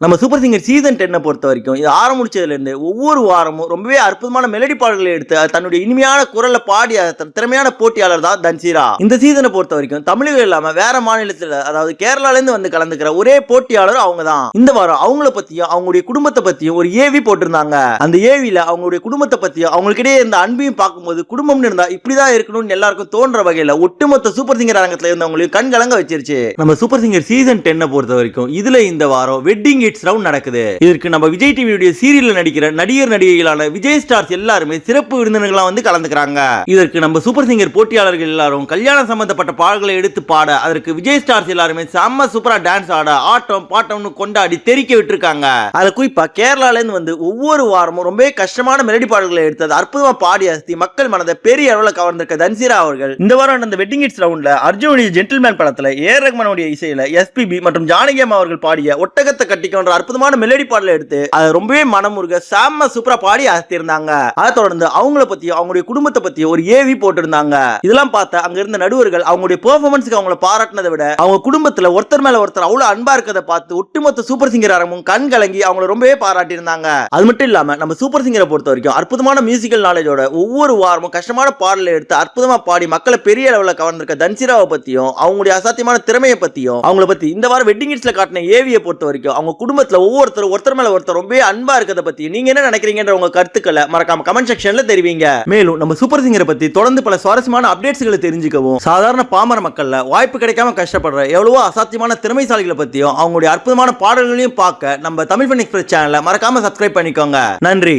நம்ம super singer season டென்னை பொறுத்த வரைக்கும் இது ஆரம்பிச்சதுலேருந்து ஒவ்வொரு வாரமும் ரொம்பவே அற்புதமான மெலடி பாடல்களை எடுத்து தன்னுடைய இனிமையான குரலில் பாடிய தன் திறமையான போட்டியாளர் தான் தன்சீரா. இந்த சீசனை பொறுத்த வரைக்கும் தமிழகம் இல்லாமல் வேற மாநிலத்தில் அதாவது கேரளால இருந்து வந்து கலந்துக்கிற ஒரே போட்டியாளர் அவங்க தான். இந்த வாரம் அவங்கள பற்றியும் அவங்களுடைய குடும்பத்தை பற்றியும் ஒரு ஏவி போட்டிருந்தாங்க. அந்த ஏவியில் அவங்களுடைய குடும்பத்தை பற்றியும் அவங்களுக்கிடையே இருந்த அன்பையும் பார்க்கும்போது குடும்பம்னு இருந்தா இப்படிதான் இருக்கணும்னு எல்லாருக்கும் தோன்ற வகையில் ஒட்டுமொத்த சூப்பர் சிங்கர் அரங்கத்தில் இருந்தவங்களையும் கண் கலங்க வச்சிருச்சு. நம்ம சூப்பர் சிங்கர் சீசன் டென்னை பொறுத்த வரைக்கும் இதில் இந்த வாரம் வெட்டிங் இட்ஸ் ரவுண்ட் நடக்குது. இதற்கு நம்ம விஜய் டிவியுடைய சீரியல்ல நடிக்கிற நடிகர் நடிகைகளான விஜய் ஸ்டார்ஸ் எல்லாருமே சிறப்பு விருந்தினர்களா வந்து கலந்துக்கிறாங்க. இதற்கு நம்ம சூப்பர் சிங்கர் போட்டியாளர்கள் எல்லாரும் கல்யாணம் சம்பந்தப்பட்ட பாடல்களை எடுத்து பாட அதற்கு விஜய் ஸ்டார்ஸ் எல்லாருமே செம்ம சூப்பரா டான்ஸ் ஆட ஆட்டம் பாட்டம்னு கொண்டாடி தெரிக்க விட்டுருக்காங்க. அதுல குறிப்பா கேரளால இருந்து வந்து ஒவ்வொரு வாரமும் ரொம்பவே கஷ்டமான மெலடி பாடல்களை எடுத்து அதை அற்புதமா பாடி அசத்தி மக்கள் மனதை பெரிய அளவுல கவர்ந்திருக்க தன்சீரா அவர்கள். இந்த வாரம் நடந்த வெட்டிங் இட்ஸ் ரவுண்ட்ல அர்ஜுனுடைய ஜென்டில்மேன் படத்துல ஏ ரஹ்மானுடைய இசையில எஸ்பிபி மற்றும் ஜானகி அம்மா அவர்கள் பாடிய ஒட்டகத்தை கட்டி கட்டிக்கொன்ற அற்புதமான மெலடி பாடலை எடுத்து அதை ரொம்பவே மனமுருக செம்ம சூப்பரா பாடி அசத்திருந்தாங்க அதை தொடர்ந்து அவங்கள பத்தி அவங்களுடைய குடும்பத்தை பத்தி ஒரு ஏவி போட்டிருந்தாங்க. இதெல்லாம் பார்த்த அங்க இருந்த நடுவர்கள் அவங்களுடைய பெர்ஃபார்மன்ஸ்க்கு அவங்கள பாராட்டினதை விட அவங்க குடும்பத்துல ஒருத்தர் மேல ஒருத்தர் அவ்வளவு அன்பா இருக்கதை பார்த்து ஒட்டுமொத்த சூப்பர் சிங்கர் அரங்கும் கண் கலங்கி அவங்கள ரொம்பவே பாராட்டியிருந்தாங்க. அது மட்டும் இல்லாம நம்ம சூப்பர் சிங்கரை பொறுத்த வரைக்கும் அற்புதமான மியூசிக்கல் நாலேஜோட ஒவ்வொரு வாரமும் கஷ்டமான பாடலை எடுத்து அற்புதமா பாடி மக்களை பெரிய அளவில் கவர்ந்திருக்க தன்சிராவை பத்தியும் அவங்களுடைய அசாத்தியமான திறமையை பத்தியும் அவங்கள பத்தி இந்த வாரம் வெட்டிங் இட்ஸ்ல காட்டின ஏவியை பொறுத்த வரைக்கும் அவங்க குடும்பத்தில் ஒவ்வொருத்தர் ஒருத்தர் மேல ஒருத்தர் ரொம்பவே அன்பா இருக்கிறத பத்தி நீங்க என்ன நினைக்கிறீங்கன்ற உங்க கருத்துக்களை மறக்காம கமெண்ட் செக்ஷன்ல தெரிவிங்க. மேலும் நம்ம சூப்பர் சிங்கரை பத்தி தொடர்ந்து பல சுவாரஸ்யமான அப்டேட்ஸ்களை தெரிஞ்சுக்கவும் சாதாரண பாமர மக்கள்ல வாய்ப்பு கிடைக்காம கஷ்டப்படுற எவ்வளவோ அசாத்தியமான திறமைசாலிகளை பத்தியும் அவங்களுடைய அற்புதமான பாடல்களையும் பார்க்க நம்ம தமிழ் ஃபன் எக்ஸ்பிரஸ் சேனலை மறக்காம சப்ஸ்கிரைப் பண்ணிக்கோங்க. நன்றி.